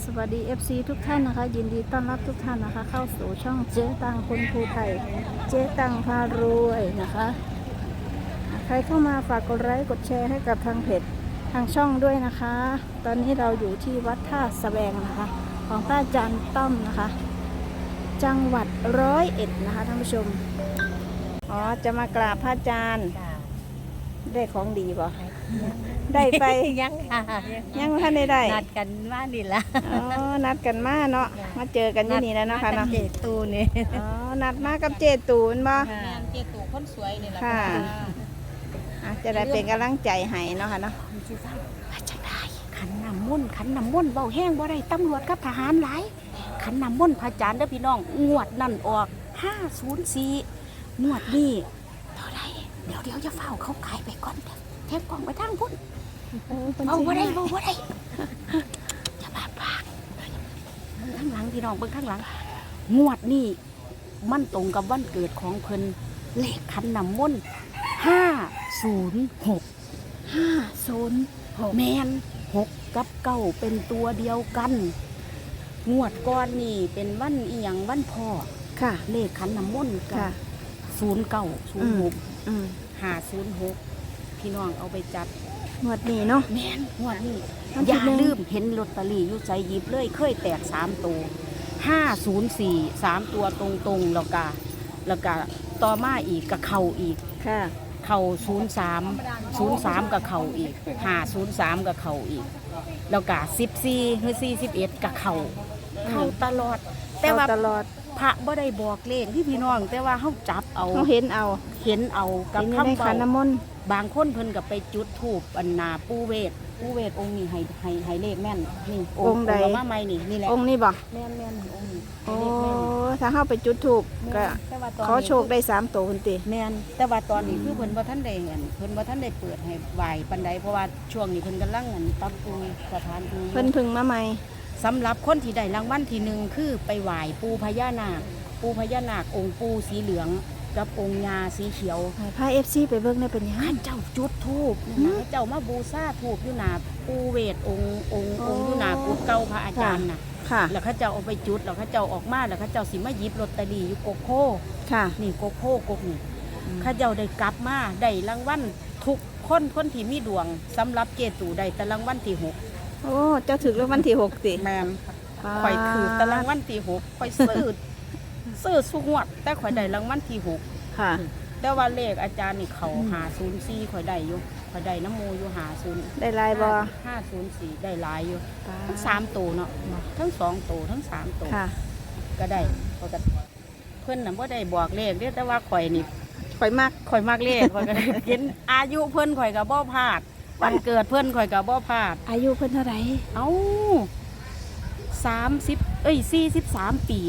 สวัสดี FC ทุกท่านนะคะ ยินดีต้อนรับทุกท่านนะคะ เข้าสู่ช่องเจ๊ตังคนภูไทย เจ๊ตังพารวยนะคะอ่าใครเข้ามาฝากกดไลค์กดแชร์ให้กับทางเพจทางช่องด้วยนะคะ ตอนนี้เราอยู่ที่วัดท่าสะแบงนะคะ ของพระอาจารย์ต้อมนะคะ จังหวัดร้อยเอ็ดนะคะท่านผู้ชมอ๋อจะมากราบพระอาจารย์ได้ของดีป่ะ ได้ไป ยังค่ะยังท่านได้ได้นัดกันว่านี่ละอ๋อนัดกันมาเนาะมาเจอกันที่นี่แล้วเนาะค่ะเนาะเจตูนี่อ๋อนัดมากับเจตูนบ่แม่นเจตูคนสวยนี่ละค่ะอะจะได้เป็นกำลังใจให้เนาะค่ะเนาะสิฟังว่าจังได้ขันน้ำมนต์ขันน้ำมนต์เบาแห้งบ่ได้ตำรวจกับทหารหลายขันน้ำมนต์พระอาจารย์เด้อพี่น้องงวดนั่นออก504งวดนี้เท่าไหรเดี๋ยวเดี๋ยวจะเฝ้าเขาขายไปก่อนเถอะแทบกล่องไปทางพุ่นเออพิ่นเอาสิบ่ได้ให้เอาบ่ได้จะบาดปากเบิ่งข้างหลังพี่น้องเบิ่งข้างหลัง งวดนี่มันตรงกับวันเกิดของเพิ่นเลขคันน้ำมนต์ห้าศูนย์หกห้าศูนย์หกแมนหกกับเก้าเป็นตัวเดียวกัน งวดก้อนนี่เป็นวันอีหยังวันพ่อค่ะ เลขคันน้ำมนต์กัค่ะบศูนย์เก้าศูนย์หกอืมห้าศูนย์หก พี่น้องเอาไปจัดงวดนี้เนาะ แมนงวดนี้น้ำอย่าพริกแดงลืมเห็นลอตเตอรี่อยู่ใจหยิบเลยเคยแตกสามตัวห้าศูนย์สี่สามตัวตรงๆแล้วก็แล้วก็ต่อมาอีกกับเข่าอีก ค่ะ เข่าศูนย์สามศูนย์สามกับเข่าอีกห้าศูนย์สามกับเข่าอีก แล้วก็สิบสี่หรือสี่สิบเอ็ดกับเข่าเข้าตลอด แต่ว่าเอตลอดพระบ่ได้บอกเลขที่พี่น้อง แต่ว่าเขาจับเอา เขาเห็นเอาเห็นเอากับเห็นอยู่ในคำขันเบาน้ำมนต์ บางคนเพิ่นกับไปจุดถูปอันนาปูเวทปูเวทองค์นี้ให้ให้ให้เลขแม่นนี่องค์องค์มาใหม่นี่นี่แหละองค์นี้บ่แม่นแม่นองค์นี้ให้โอ้เลขแม่นถ้าเข้าไปจุดถูกก็แต่ว่าตอนขอนี้โชคได้สามตัวคุณติแม่นแต่ว่าตอนนี้คือเพิ่นบ่ทันได้เงินเพิ่นบ่ทันได้เปิดให้ไหวปานใดเพราะว่าช่วงนี้เพิ่นกำลังเงินปรับปรุงสถานที่เพิ่นพึ่งมาใหม่สำหรับคนที่ได้รางวัลที่หนึ่งคือไปไหว้ปูพญานาคปูพญานาคองค์ปูสีเหลือง กับองค์ยาสีเขียวให้พาเอฟซีไปเบิ่งได้เป็นยัง ข้าเจ้าจุดทูบหืมข้าเจ้ามาบูชาทูบอยู่หนาปูเวทองค์องค์อ๋อองค์อยู่หนากุดเก่าพระอาจารย์น่ะ ค่ะ แล้วเข้าเจ้าเอาไปจุดแล้วเข้าเจ้าออกมาแล้วเข้าเจ้าสิมาหยิบลอตเตอรี่อยู่โกโก้ค่ะนี่โกโก้กกนี่เข้าเจ้าได้กลับมาได้รางวัลทุกคนคนที่มีดวงสำหรับเจตูได้แต่รางวัลที่หกโอ้ เจ้าถึกรางวัลที่หกติแมนข่อยคือแต่รางวัลที่หกข่อยซื้อ ซื้อสุงวด แต่ข่อยได้รางวัลที่หกค่ะ แต่ว่าเลขอาจารย์นี่เขาหาศูนย์สี่ข่อยได้อยู่ข่อยได้น้ำมูอยู่หาศูนย์ได้ลายบอห้าศูนย์สี่ได้หลายอยู่ทั้งสามตัวเนาะทั้งสองตัวทั้งสามตัวค่ะ ก็ได้ข่อยก็เพิ่นน่ะบ่ได้บอกเลขเด้แต่ว่าข่อยนี่ข่อยมากข่อยมักเลขข่อยก็ได้เห็นอายุเพิ่นข่อยก็บ่พลาดวันเกิดเพิ่นข่อยก็บ่พลาด อายุเพิ่นเท่าไหร่เอ้า สามสิบเอ้ยสี่สิบสามปี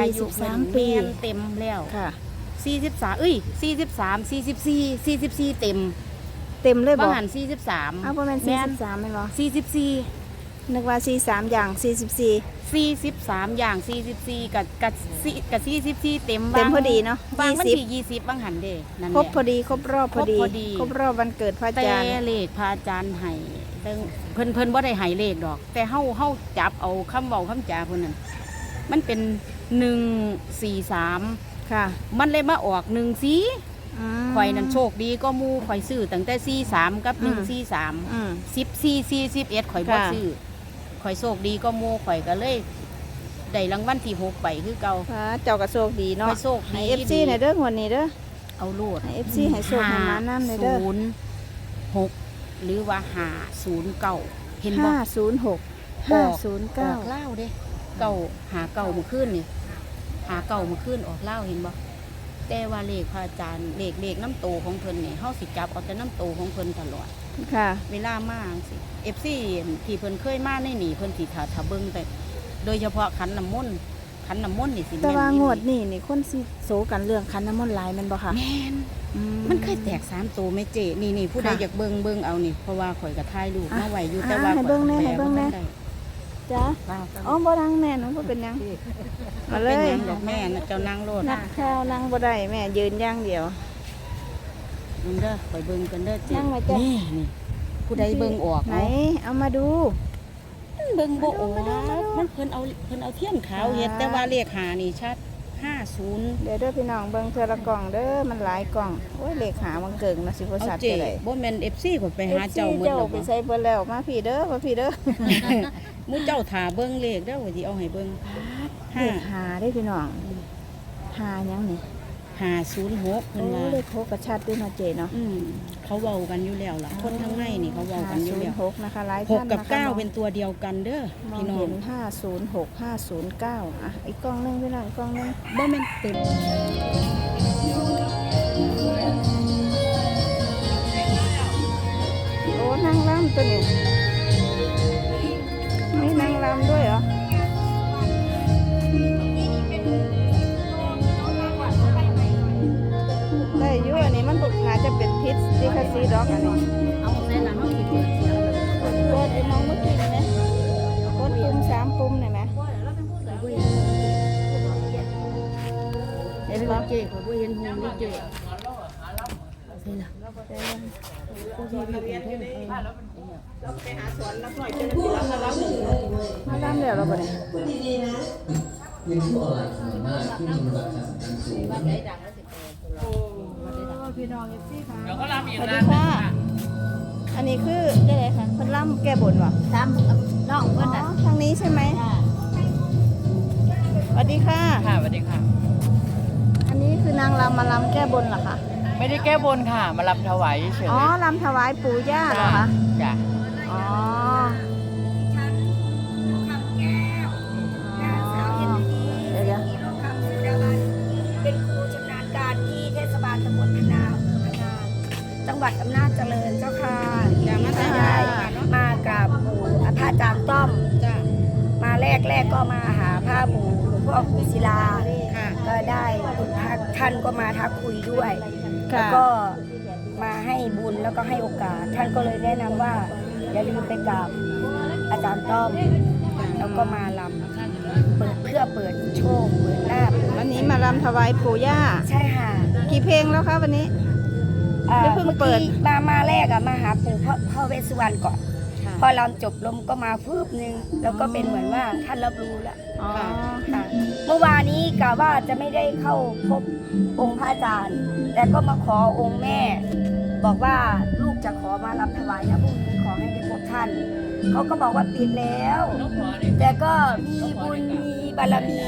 อายุเพิ่น43ปีแม่นเต็มแล้วค่ะ สี่สิบสามเอ้ยสี่สิบสามสี่สิบสี่สี่สิบสี่เต็มเต็มเลยบบาองหันสี่สิบสามเอาประมาณสี่สิบสามไหมบอสี่สิบสี่นึกว่าสี่สามอย่างสี่สิบสี่สี่สิบสามอย่างสี่สิบสี่กับกับสี่กับสี่สิบสี่เต็มเต็มบางพอดีเนาะบางยี่วันสิบที่ยี่สิบบางหันเด้นั่นแหครบละพอดีครบรอบพอดีครบพอดี ครบรอบวันเกิดพระอาแต่จารย์ เลขพระอาจารย์ให้ เพิ่นเพิ่นเพิ่นบ่ได้ให้เลขดอก แต่เฮาเฮาจับเอาคำเว้าคำจาเพิ่นนั่นมันเป็นหนึ่งสี่สามค่ะมันเลยมาออกหนึ่งสีอืมข่อยนั่นโชคดีก็หมูข่อยซื้อตั้งแต่สี่สามกับหนึ่งอืมสี่สามอืม สิบสี่สี่สิบเอ็ดข่อยบ่ค่ะ ซื้อข่อยโชคดีก็หมูข่อยก็เลยได้รางวัลที่หกไปคือเก่าพระเจ้าก็โชคดีเนาะข่อยโชคให้ดีเอฟซีในเด้องวดนี้เด้อ เอาโลดให้ FC ให้โชคให้มานำเลยเด้อ ศูนย์หก หรือว่าหาศูนย์เก้าเห็นบ่ห้าศูนย์หกห้าศูนย์อเก้าอกเล่าวเด้เก่าหาเก่ามาขึ้นนี่หาเก่ามาขึ้นออกเล่าวเห็นบ่แต่ว่าเลขพระอาจารย์เลขเลขน้ำโตของเพิ่นนี่เฮาสิจับเอาแต่น้ำโตของเพิ่นตลอด ค่ะ เวลามาสิ FC ที่เพิ่นเคยมาในนี่เพิ่นสิถ้าถ้าเบิ่งแต่โดยเฉพาะขันน้ำมนต์ ขันน้ำมนต์นี่สิแต่แม่นว่าอีหลีงวดนี่นี่คนสิโสกันเรื่องคันน้ำมนต์หลายแมันบ่ค่ะแม่นอืมันเคยแตกสามตัวไหม่เจนี่นี่ผู้ใดค่ะอยากเบิ่งเบิ่งเอานี่เพราะว่าข่อยก็ถ่ายรูปอะมาไว้อยู่อะแต่ว่าให้เบิ่งแน่ข่อยให้เบิ่งแน่บ่ทัได้จ้าว้าวอ๋อบ่ดังแน่หนูบ่เป็นหยังมาเลเป็นยหยังดอกแม่นะเจ้านางโลดนักข่าวนั่งบ่ได้แม่ยืนอย่างเดียวมันเด้อไปเบิ่งกันเด้อเจนั่งไว้จ้ะ นี่นี่ผู้ใดเบิ่งออกไหนเนาะเอามาดู ใบบิ่งบ่ออกมันเพิ่นเอาเพิ่นเอาเทียนขาวเฮ็ดแต่ว่าเลขหานี่ชัด50เดี๋ยวเด้อพี่น้องเบิ่งเทอละกล่องเด้อมันหลายกล่องโอ้ยเลขหามันเกิงนะสิบ่เอาสัตว์เจจะได้บ่แม่น FC ก็ไปหาเจ้าหมดเจ้าแล้วไปบ่ใส่เบิ่แล้วมาพี่เด้อมาพี่เด้อมื้อเจ้าถ่าเบิ่งเลขเด้อว่าสิเอาให้เบิ่งเลขหาได้อพี่น้องหาหยังนี่ 506เพิ่นโอ้ว่าเลขโคกระชัดด้วยเนาะเจเนาะอืมเขาเว้ากันอยู่แล้วล่ะ คนทั้งในนี่เขาเว้ากันอยู่แล้วหกนะคะหลายหกท่านกับนะคะเก้าเป็นตัวเดียวกันเด้อมองพี่น้อเห็งนห้าศูนย์หกห้าศูนย์เก้าอะอีกกล้องหนึงพี่น้องอีกกล้องหนึง บ่แม่นเต็ม โอ้นางรำตัวนี้ เห็นเจ้ข่อยบ่เห็นหูนี่เจ้ใส่ละบ่เห็นแบบนี้เด้อมาล่ำเดี๋ยวเราไปเนี่ยยืนที่ออนไลน์ส่วนมากที่มีระดับการแข่งขันสูงพี่น้องเอฟซีค่ะสวัสดีค่ะ อันนี้คือได้เลยค่ะเพิ่นล่ำแก้บนวะตามน้องเพิ่นน่ะอทางนี้ใช่ไหม สวัสดีค่ะ ค่ะสวัสดีค่ะ นนี้คือนางรำมาลำแก้บนเหรอคะ ไม่ได้แก้บนค่ะ มารับถวายเฉยอ๋อลำถวายปู่ย่าเหรอคะ จ้ะอ๋อเดี๋ยวเดี๋ยวเป็นครูชำนาญการที่เทศบาลตำบลพนาพนาจังหวัดอำนาจเจริญเจ้าค่ะอย่ามาแต่ยายมากับปู่พระอาจารย์ต้อม มาแรกแรกก็มาหาพระปู่หลวงพ่อครูศิลาก็ได้คุณ ทักท่านก็มาทักคุยด้วย แล้วค่ะก็มาให้บุญแล้วก็ให้โอกาส ท่านก็เลยแนะนำว่าอย่าลืมไปกราบอาจารย์ต้อม แล้วก็มาลำเปิดเพื่อเปิดโชคเปิดลาบวันนี้มาลำถวายปู่ย่า ใช่ค่ะกี่เพลงแล้วคะวันนี้ อ่าหรือเพิ่งเปิด มื่อกี้มามาแรกอะมาหาปู่พ่อพ่อเวสสุวรรณก่อน พอลำจบลมก็มาฟืบนึงแล้วก็เป็นเหมือนว่าท่านรับรู้แล้วอ๋อค่ะเมื่อวานนี้กะว่าจะไม่ได้เข้าพบองค์พระอาจารย์ แต่ก็มาขอองค์แม่ บอกว่าลูกจะขอมาลำถวายนะพรุ่งนี้ขอให้ได้พบท่านเขาก็บอกว่าปิดแล้ว แต่ก็มีบุญมีบารมี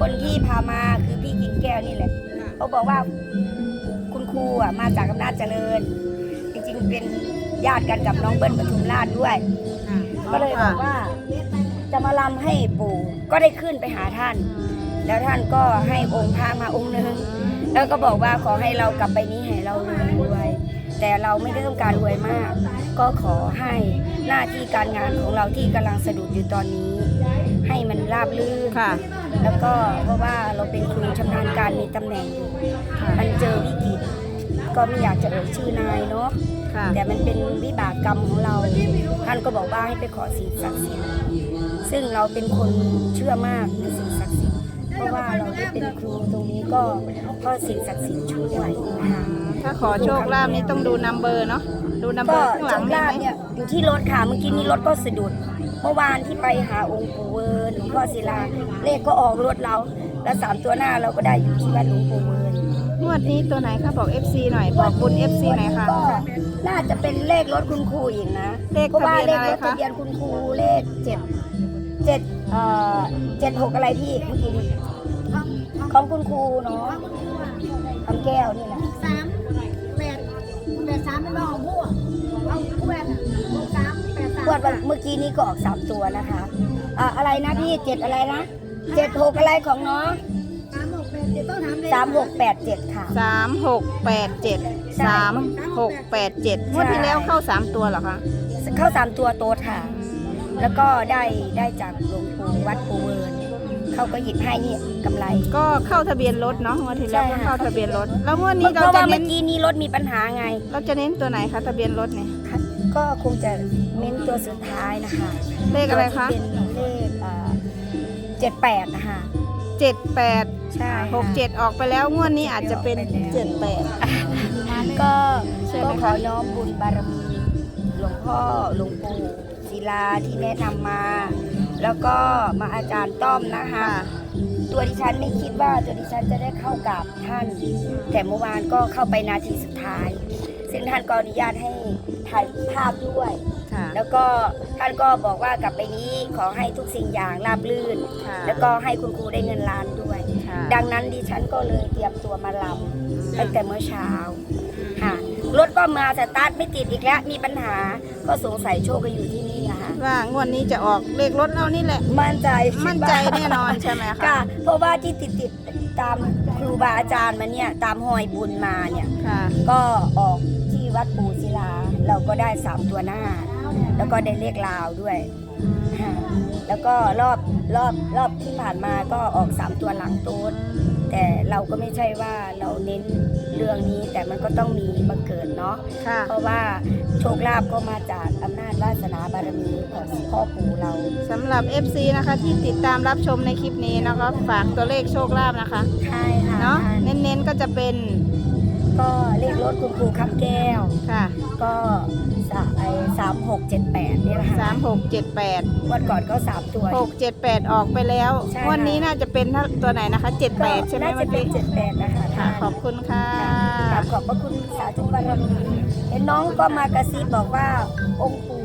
คนที่พามาคือพี่กิ่งแก้วนี่แหละเขาบอกว่าคุณครูอะมาจากอำนาจเจริญจ ริงๆเป็นญาติกันกับน้องเบิ้ลปทุมราชด้วย ก็เลยบอกว่าจะมาลำให้ปู่ก็ได้ขึ้นไปหาท่าน แล้วท่านก็ให้องค์พระมาองค์หนึ่งแล้วก็บอกว่าขอให้เรากลับไปนี้ให้เรารวยแต่เราไม่ได้ต้องการรวยมาก ก็ขอให้หน้าที่การงานของเราที่กำลังสะดุดอยู่ตอนนี้ ให้มันราบรื่นค่ะ แล้วก็เพราะว่าเราเป็นครูชำนาญการมีตำแหน่งอยู่มันเจอวิกฤต ก็ไม่อยากจะเอ่ยชื่อนายเนาะค่ะ แต่มันเป็นวิบากกรรมของเรา ท่านก็บอกว่าให้ไปขอสิ่งศักดิ์สิทธิ์ซึ่งเราเป็นคนเชื่อมากในสิ่งศักดิ์สิทธิ์เพราะว่าเราได้เป็นครูตรงนี้ก็ก็สิ่งศักดิ์สิทธิ์ช่วยนะคะถ้าขอโชคลาภนี่ต้องดูนัมเบอร์เนาะ ดูนัมเบก็อร์ข้างหโชลังคได้ลาไหภมเนี่ยอยู่ที่รถค่ะเมื่อกี้นี้รถก็สะดุด เมื่อวานที่ไปหาองค์ปู่เวิร์นหลวงพ่อศิลาเลขก็ออกรถเรา แล้วสามตัวหน้าเราก็ได้อยู่ที่วัดหลวงปู่เวิร์น งวดนี้ตัวไหนคะบอก FC หน่อย บอกบุญ FC หน่อยค่ะ ก็น่าจะเป็นเลขรถคุณครูอีกนะเลขเพราะว่าทะเบีเลยนขอะไรรถคะ ทะเบียนคุณครูเลขเจ็ดเจ็ดเอ่อเจ็ดหกอะไรพี่เมื่อกี้นี้ของคุณครูเนาะคำแก้วนี่แหละสามแปดแปดสามเป็นของผู้เอาผู้แปดหกสามแปดสามงวดวันเมื่อกี้นี้ก็ออกสามตัวนะคะอะอะไรนะพี่เจ็ดอะไรนะเจ็ดหกอะไรของน้อง สามหกแปดเจ็ดต้องถามเลยสามหกแปดเจ็ดค่ะ สามหกแปดเจ็ดสามหกแปดเจ็ดงวดที่แล้วเข้าสามตัวเหรอคะเข้าสามตัวโต๊ดค่ะแล้วก็ได้ได้จากหลวงปู่วัดปูเวิร์นเขาก็หยิบให้นี่กำไร ก็เข้าทะเบียนรถเนาะงวดที่แล้วใช่ก็ค่ะเข้าทะเบียนรถ แล้วงวดนี้เพเราราะจะว่าเน้เมื่นอกี้นี้รถมีปัญหาไง เราจะเน้นตัวไหนคะทะเบียนรถเนี่ยก็คงจะเน้นตัวสุดท้ายนะคะเลขอะไรคะตัวที่เป็นเลขเจ็ดแปดนะคะ เจ็ดแปดใช่หกเจ็ดออกไปแล้วงวดนี้อาจจะเป็นเจ็ดแปด ก็ใช่ไหมก็คะ ขอน้อมบุญบารมี หลวงพ่อหลวงปู่ศิศิลาที่แนะนำมา แล้วก็มาอาจารย์ต้อมนะคะ ตัวดิฉันไม่คิดว่าตัวดิฉันจะได้เข้ากับท่าน แต่เมื่อวานก็เข้าไปนาทีสุดท้าย ซึ่งท่านก็อนุญาตให้ถ่ายภาพด้วย ค่ะ แล้วก็ท่านก็บอกว่ากลับไปนี้ขอให้ทุกสิ่งอย่างราบรื่น ค่ะแล้วก็ให้คุณครูได้เงินล้านด้วย ค่ะ ดังนั้นดิฉันก็เลยเตรียมตัวมาลำตั้งแต่เมื่อเช้าค่ะรถก็มาสตาร์ทไม่ติดอีกแล้วมีปัญหาก็สงสัยโชคก็อยู่ที่นี่นะคะว่างวดนี้จะออกเลขรถเรานี่แหละ มั่นใจมั่นใจแน่นอนใช่ไหมคะค่ะเพราะว่าที่ติดติดๆตามครูบาอาจารย์มาเนี่ยตามหอยบุญมาเนี่ย ค่ะ ก็ออกที่วัดปูศิลา เราก็ได้สามตัวหน้า แล้วก็ได้เลขลาวด้วยค่ะแล้วก็รอบรอบรอบที่ผ่านมาก็ออกสามตัวหลังตูนแต่เราก็ไม่ใช่ว่าเราเน้นเรื่องนี้แต่มันก็ต้องมีบังเกิดเนาะค่ะเพราะว่าโชคลาภก็มาจากอำนาจวาสนาบารมีของพ่อปู่เราสำหรับ FC นะคะที่ติดตามรับชมในคลิปนี้นะคะฝากตัวเลขโชคลาภนะคะใช่ค่ะเนาะเน้นๆก็จะเป็น ก็เลขรถคุณครูคำแก้ว ค่ะก็สาไอสามหกเจ็ดแปดนี่แหละค่ะ3 6 7 8วันก่อนก็สามตัว6 7 8ออกไปแล้ว ใช่งวันนี้น่าจะเป็นตัวไหนนะคะ7 8ใช่ไหมน่าเมื่จะอเป็นกี้เจ็ดแปดนะคะค่ะขอบคุณค่ะ กราบขอบพระคุณสาธุบารมีเห็นน้องก็มากระซิบบอกว่าองค์ปู่